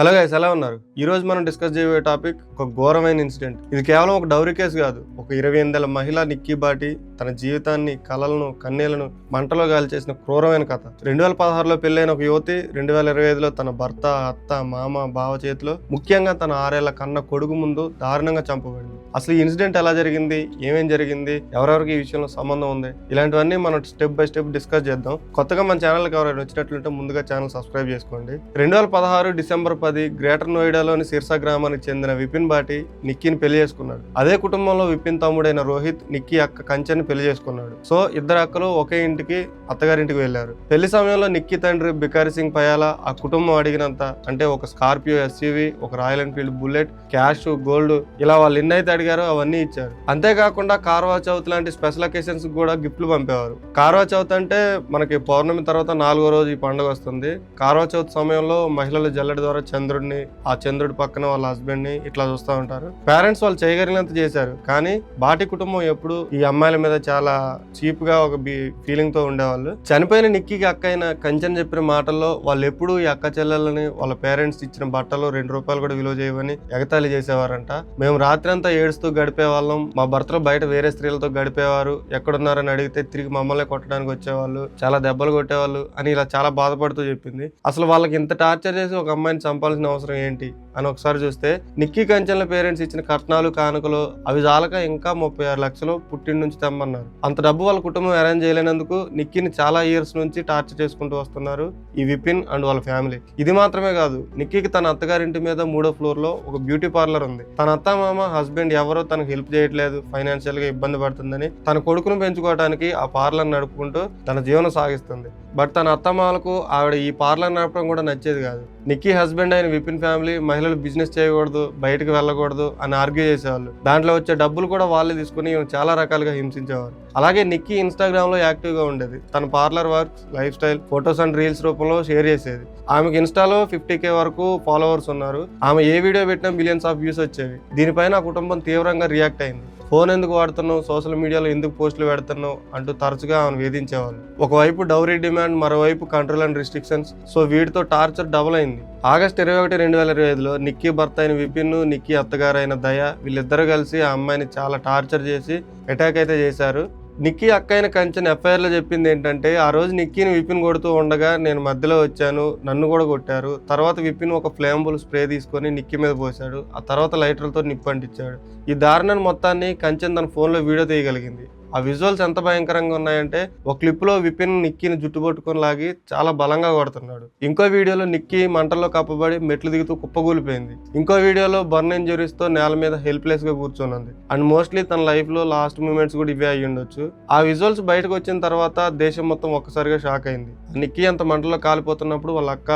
Hello guys ఎలా ఉన్నారు? ఈ రోజు మనం డిస్కస్ చేయబోయే టాపిక్ ఒక ఘోరమైన ఇన్సిడెంట్ ఇది కేవలం ఒక డౌరీ కేసు కాదు. ఒక ఇరవై ఎనిమిదేళ్ళ మహిళ నిక్కీ బాటి తన జీవితాన్ని కలలను కన్నీలను మంటలో గాలి చేసిన క్రూరమైన కథ. రెండు వేల పదహారులో పెళ్ళైన ఒక యువతి రెండు వేల ఇరవై ఐదులో తన భర్త అత్త మామ బావ చేతిలో ముఖ్యంగా తన ఆరేళ్ళ కన్న కొడుకు ముందు దారుణంగా చంపబడింది. అసలు ఈ ఇన్సిడెంట్ ఎలా జరిగింది? ఏమేం జరిగింది? ఎవరెవరికి ఈ విషయంలో సంబంధం ఉంది? ఇలాంటివన్నీ మనం స్టెప్ బై స్టెప్ డిస్కస్ చేద్దాం. కొత్తగా మన ఛానల్కి ఎవరైనా వచ్చినట్లుంటే ముందుగా ఛానల్ సబ్స్క్రైబ్ చేసుకోండి. రెండు వేల పదహారు డిసెంబర్ పది గ్రేటర్ నోయిడాలోని సిర్సా గ్రామానికి చెందిన విపిన్ బాటి నిక్కీని పెళ్ళి చేసుకున్నాడు. అదే కుటుంబంలో విపిన్ తమ్ముడైన రోహిత్ నిక్కీ అక్క కంచెని పెళ్ళి చేసుకున్నాడు. సో ఇద్దరు అక్కలు ఒకే ఇంటికి అత్తగారింటికి వెళ్ళారు పెళ్ళి సమయంలో నిక్కీ తండ్రి బికారి సింగ్ పయాలా ఆ కుటుంబం అడిగినంత అంటే ఒక స్కార్పియో ఎస్యూవి ఒక Royal Enfield Bullet cash gold ఇలా వాళ్ళు ఎన్ని అయితే అడిగారో అవన్నీ ఇచ్చారు. అంతేకాకుండా కార్వా చౌత్ లాంటి స్పెషల్ అకేషన్స్ కూడా గిఫ్ట్లు పంపేవారు. కార్వా చౌత్ అంటే మనకి పౌర్ణమి తర్వాత నాలుగో రోజు ఈ పండుగ వస్తుంది. కార్వా చౌత్ సమయంలో మహిళలు జల్లెడ ద్వారా చంద్రుడిని ఆ చంద్రుడి పక్కన వాళ్ళ హస్బెండ్ని ఇట్లా చూస్తూ ఉంటారు. పేరెంట్స్ వాళ్ళు చేయగలిగినంత చేశారు. కానీ బాటి కుటుంబం ఎప్పుడు ఈ అమ్మాయిల మీద చాలా చీప్గా ఒక ఫీలింగ్తో ఉండేవాళ్ళు. చనిపోయిన నిక్కీకి అక్క అయిన కంచెన్ చెప్పిన మాటల్లో వాళ్ళు ఎప్పుడు ఈ అక్క చెల్లెలని వాళ్ళ పేరెంట్స్ ఇచ్చిన బట్టలు రెండు రూపాయలు కూడా విలువ చేయవని ఎగతాళి చేసేవారంట. మేము రాత్రి అంతా ఏడుస్తూ గడిపే వాళ్ళం మా భర్తలు బయట వేరే స్త్రీలతో గడిపేవారు. ఎక్కడున్నారని అడిగితే తిరిగి మమ్మల్ని కొట్టడానికి వచ్చేవాళ్ళు. చాలా దెబ్బలు కొట్టేవాళ్ళు అని ఇలా చాలా బాధపడుతూ చెప్పింది. అసలు వాళ్ళకి ఇంత టార్చర్ చేసి ఒక అమ్మాయిని చంపాల్సిన అవసరం ఏంటి అని ఒకసారి చూస్తే నిక్కీ కంచెల పేరెంట్స్ ఇచ్చిన కట్నాలు కానుకలు అవి జాలక ఇంకా ముప్పై ఆరు లక్షలు పుట్టిన నుంచి తెమ్మన్నారు. అంత డబ్బు వాళ్ళ కుటుంబం అరేంజ్ చేయలేనందుకు నిక్కీని చాలా ఇయర్స్ నుంచి టార్చర్ చేసుకుంటూ వస్తున్నారు ఈ విపిన్ అండ్ వాళ్ళ ఫ్యామిలీ ఇది మాత్రమే కాదు నిక్కీకి తన అత్తగారింటి మీద మూడో ఫ్లోర్లో ఒక బ్యూటీ పార్లర్ ఉంది. తన అత్త మామ హస్బెండ్ ఎవరో తనకు హెల్ప్ చేయట్లేదు ఫైనాన్షియల్గా ఇబ్బంది పడుతుందని తన కొడుకును పెంచుకోవడానికి ఆ పార్లర్ నడుపుకుంటూ తన జీవనం సాగిస్తుంది. బట్ తన అత్తమామలకు ఆవిడ ఈ పార్లర్ నడపడం కూడా నచ్చేది కాదు. నిక్కీ హస్బెండ్ అయిన విపిన్ ఫ్యామిలీ మహిళలు బిజినెస్ చేయకూడదు బయటకు వెళ్ళకూడదు అని ఆర్గ్యూ చేసేవాళ్ళు. దాంట్లో వచ్చే డబ్బులు కూడా వాళ్ళే తీసుకుని చాలా రకాలుగా హింసించేవారు. అలాగే నిక్కీ ఇన్స్టాగ్రామ్లో యాక్టివ్గా ఉండేది. తన parlour work lifestyle photos and reels రూపంలో షేర్ చేసేది. ఆమెకి ఇన్స్టాలో ఫిఫ్టీ కే వరకు ఫాలోవర్స్ ఉన్నారు. ఆమె ఏ వీడియో పెట్టినా మిలియన్స్ ఆఫ్ వ్యూస్ వచ్చేవి. దీనిపైన ఆ కుటుంబం తీవ్రంగా రియాక్ట్ అయింది. ఫోన్ ఎందుకు వాడుతున్నావు? సోషల్ మీడియాలో ఎందుకు పోస్టులు పెడుతున్నావు? అంటూ తరచుగా ఆమెను వేధించేవాళ్ళు. ఒకవైపు డౌరీ డిమాండ్ మరోవైపు కంట్రోల్ అండ్ రిస్ట్రిక్షన్స్. సో వీటితో టార్చర్ డబుల్ అయింది. ఆగస్ట్ ఇరవై ఒకటి రెండు వేల ఇరవై ఐదులో నిక్కీ భర్త అయిన విపిన్ నిక్కీ అత్తగారు అయిన దయ వీళ్ళిద్దరూ కలిసి ఆ అమ్మాయిని చాలా టార్చర్ చేసి అటాక్ అయితే చేశారు. నిక్కీ అక్కైన కంచెన్ ఎఫ్ఐఆర్లో చెప్పింది ఏంటంటే ఆ రోజు నిక్కీని విపిన్ కొడుతూ ఉండగా నేను మధ్యలో వచ్చాను నన్ను కూడా కొట్టారు. తర్వాత విపిన్ ఒక ఫ్లేమబుల్ స్ప్రే తీసుకొని నిక్కీ మీద పోశాడు. ఆ తర్వాత లైటర్లతో నిప్పు అంటించాడు. ఈ దారుణాన్ని మొత్తాన్ని కంచెన్ తన ఫోన్లో వీడియో తీయగలిగింది. ఆ విజువల్స్ ఎంత భయంకరంగా ఉన్నాయంటే ఒక క్లిప్లో విపిన్ నిక్కిని జుట్టు పట్టుకొని లాగి చాలా బలంగా కొడుతున్నాడు. ఇంకో వీడియోలో నిక్కి మంటల్లో కప్పబడి మెట్లు దిగుతూ కుప్పగూలిపోయింది ఇంకో వీడియోలో బర్న్ ఇంజురీస్తో నేల మీద హెల్ప్లెస్గా కూర్చొని అండ్ మోస్ట్లీ తన లైఫ్లో లాస్ట్ మూమెంట్స్ కూడా ఇవే అయ్యి ఉండొచ్చు. ఆ విజువల్స్ బయటకు వచ్చిన తర్వాత దేశం మొత్తం ఒక్కసారిగా షాక్ అయింది. నిక్కి అంత మంటల్లో కాలిపోతున్నప్పుడు వాళ్ళ అక్క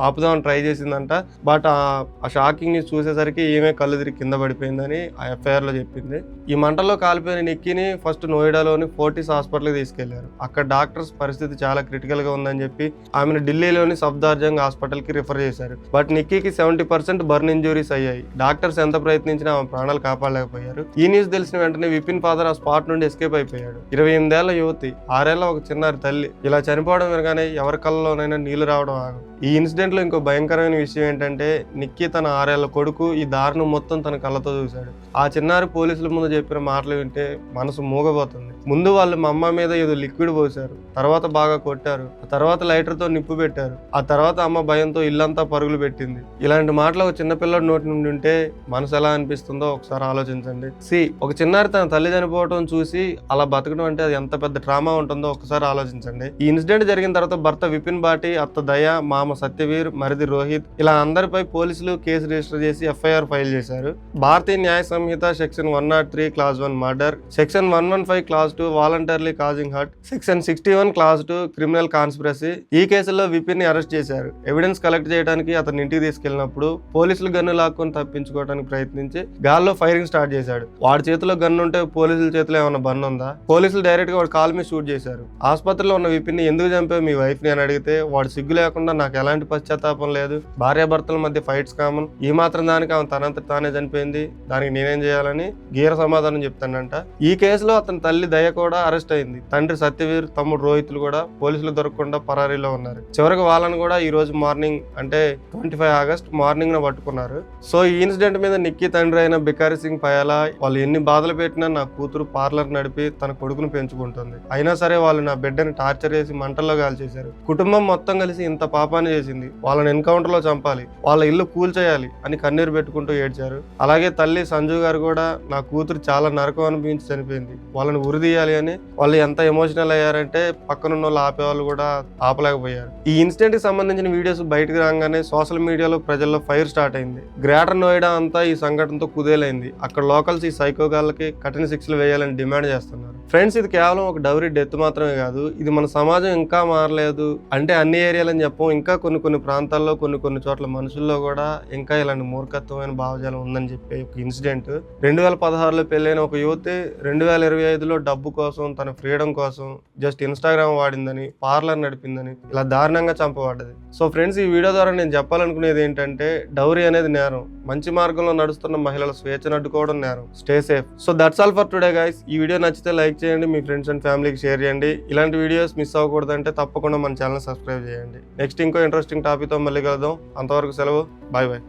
ఆపుదామని ట్రై చేసిందంట. బట్ ఆ షాకింగ్ని చూసేసరికి ఈమె కళ్ళు తిరిగి కింద పడిపోయిందని ఆ ఎఫ్ఐఆర్లో చెప్పింది. ఈ మంటల్లో కాలిపోయిన నిక్కిని ఫస్ట్ నోయిడాలోని ఫోర్టీస్ హాస్పిటల్కి తీసుకెళ్ళారు. అక్కడ డాక్టర్స్ పరిస్థితి చాలా క్రిటికల్గా ఉందని చెప్పి ఆమెను ఢిల్లీలోని సఫ్దార్జంగ్ హాస్పిటల్కి రిఫర్ చేశారు. బట్ నిక్కీకి సెవెంటీ పర్సెంట్ బర్న్ ఇంజురీస్ అయ్యాయి. డాక్టర్స్ ఎంత ప్రయత్నించినా ఆమె ప్రాణాలు కాపాడలేకపోయారు. ఈ న్యూస్ తెలిసిన వెంటనే విపిన్ ఫాదర్ ఆ స్పాట్ నుండి ఎస్కేప్ అయిపోయాడు. ఇరవై ఎనిమిదేళ్ళ యువతి ఆరేళ్ళ ఒక చిన్నారి తల్లి. ఇలా చనిపోవడం వినగానే ఎవరి కళ్ళలోనైనా నీళ్ళు రావడం ఆగం. ఈ ఇన్సిడెంట్లో ఇంకో భయంకరమైన విషయం ఏంటంటే నిక్కీ తన ఆరేళ్ళ కొడుకు ఈ దారుణం మొత్తం తన కళ్ళతో చూశాడు. ఆ చిన్నారి పోలీసుల ముందు చెప్పిన మాటలు వింటే మనసు మూగబోతుంది ముందు వాళ్ళు మా అమ్మ మీద ఏదో లిక్విడ్ పోశారు. తర్వాత బాగా కొట్టారు. ఆ తర్వాత లైటర్తో నిప్పు పెట్టారు. ఆ తర్వాత అమ్మ భయంతో ఇల్లంతా పరుగులు పెట్టింది. ఇలాంటి మాటలు ఒక చిన్నపిల్లడి నోటి నుండి ఉంటే మనసు ఎలా అనిపిస్తుందో ఒకసారి ఆలోచించండి. సి ఒక చిన్నారి తన తల్లి చనిపోవటం చూసి అలా బతకడం అంటే అది ఎంత పెద్ద డ్రామా ఉంటుందో ఒకసారి ఆలోచించండి. ఈ ఇన్సిడెంట్ జరిగిన తర్వాత భర్త విపిన్ బాటి అత్త దయ మామ సత్యవీర్ మరిది రోహిత్ ఇలా అందరిపై పోలీసులు కేసు రిజిస్టర్ చేసి ఎఫ్ఐఆర్ ఫైల్ చేశారు. Bharatiya Nyaya Sanhita section one nought three class one murder. Section one one five class two voluntarily causing hurt section sixty one class two criminal conspiracy ఈ కేసులో విపిన్ని అరెస్ట్ చేశారు. Evidence collect చేయడానికి అతని ఇంటికి తీసుకెళ్ళినప్పుడు పోలీసులు గన్ను లాక్కొని తప్పించుకోవడానికి ప్రయత్నించి గాల్లో ఫైరింగ్ స్టార్ట్ చేశాడు. వాడి చేతిలో గన్ను ఉంటే పోలీసుల చేతిలో ఏమైనా బన్ ఉందా? పోలీసులు డైరెక్ట్గా వాడు కాల్ మీద షూట్ చేశారు. ఆసుపత్రిలో ఉన్న విపిన్ని ఎందుకు చంపావు? మీ వైఫ్ని అని అడిగితే వాడు సిగ్గు లేకుండా నాకు ఎలాంటి పశ్చాత్తాపం లేదు. భార్యాభర్తల మధ్య ఫైట్స్ కామన్ ఈ మాత్రం దానికి ఆమె తనంత తానే చనిపోయింది. దానికి నేనేం చేయాలని గీర సమాధానం చెప్తానంట. ఈ కేసులో అతను తల్లి దయ కూడా అరెస్ట్ అయింది. తండ్రి సత్యవీర్ తమ్ముడు రోహిత్లు కూడా పోలీసులు దొరకకుండా పరారీలో ఉన్నారు. చివరికి వాళ్ళని కూడా ఈ రోజు మార్నింగ్ అంటే ట్వంటీ ఫైవ్ ఆగస్ట్ మార్నింగ్ న పట్టుకున్నారు. సో ఈ ఇన్సిడెంట్ మీద నిక్కీ తండ్రి అయిన బికారి సింగ్ పయాలా వాళ్ళు ఎన్ని బాధలు పెట్టినా నా కూతురు పార్లర్ నడిపి తన కొడుకును పెంచుకుంటుంది. అయినా సరే వాళ్ళు నా బిడ్డని టార్చర్ చేసి మంటల్లో కాల్చేశారు కుటుంబం మొత్తం కలిసి ఇంత పాపాన్ని చేసింది. వాళ్ళని ఎన్కౌంటర్లో చంపాలి. వాళ్ళ ఇల్లు కూల్చేయాలి అని కన్నీరు పెట్టుకుంటూ ఏడ్చారు. అలాగే తల్లి సంజు గారు కూడా నా కూతురు చాలా నరకం అనిపించి చనిపోయింది. వాళ్ళని ఉరిదీయాలి అని వాళ్ళు ఎంత ఎమోషనల్ అయ్యారంటే పక్కనున్న వాళ్ళు ఆపేవాళ్ళు కూడా ఆపలేకపోయారు. ఈ ఇన్సిడెంట్కి సంబంధించిన వీడియోస్ బయటకు రాగానే సోషల్ మీడియాలో ప్రజల్లో ఫైర్ స్టార్ట్ అయింది. గ్రేటర్ నోయిడా అంతా ఈ సంఘటనతో కుదేలైంది. అక్కడ లోకల్స్ ఈ సైకోగాళ్ళకి కఠిన శిక్షలు వేయాలని డిమాండ్ చేస్తున్నారు. ఫ్రెండ్స్ ఇది కేవలం ఒక డౌరీ డెత్ మాత్రమే కాదు ఇది మన సమాజం ఇంకా మారలేదు. అంటే అన్ని ఏరియాలని చెప్పం ఇంకా కొన్ని కొన్ని ప్రాంతాల్లో కొన్ని కొన్ని చోట్ల మనుషుల్లో కూడా ఇంకా ఇలాంటి మూర్ఖత్వమైన భావజాలం ఉందని చెప్పే ఒక ఇన్సిడెంట్. రెండు వేల పదహారులో పెళ్ళైన ఒక యువతి రెండు వేల ఇరవై ఐదులో డబ్బు కోసం తన ఫ్రీడమ్ కోసం జస్ట్ ఇన్స్టాగ్రామ్ వాడిందని పార్లర్ నడిపిందని ఇలా దారుణంగా చంపబడ్డది. సో ఫ్రెండ్స్ ఈ వీడియో ద్వారా నేను చెప్పాలనుకునేది ఏంటంటే డౌరీ అనేది నేరం. మంచి మార్గంలో నడుస్తున్న మహిళల స్వేచ్ఛను అడ్డుకోవడం నేరం. Stay safe. So that's all for today guys ఈ వీడియో నచ్చితే లైక్ లైక్ చేయండి మీ ఫ్రెండ్స్ అండ్ ఫ్యామిలీకి షేర్ చేయండి. ఇలాంటి వీడియోస్ మిస్ అవ్వకూడదంటే తప్పకుండా మన ఛానల్ సబ్స్క్రైబ్ చేయండి. నెక్స్ట్ ఇంకో ఇంట్రెస్టింగ్ టాపిక్తో మళ్ళీ కలుద్దాం. అంతవరకు సెలవు. Bye bye.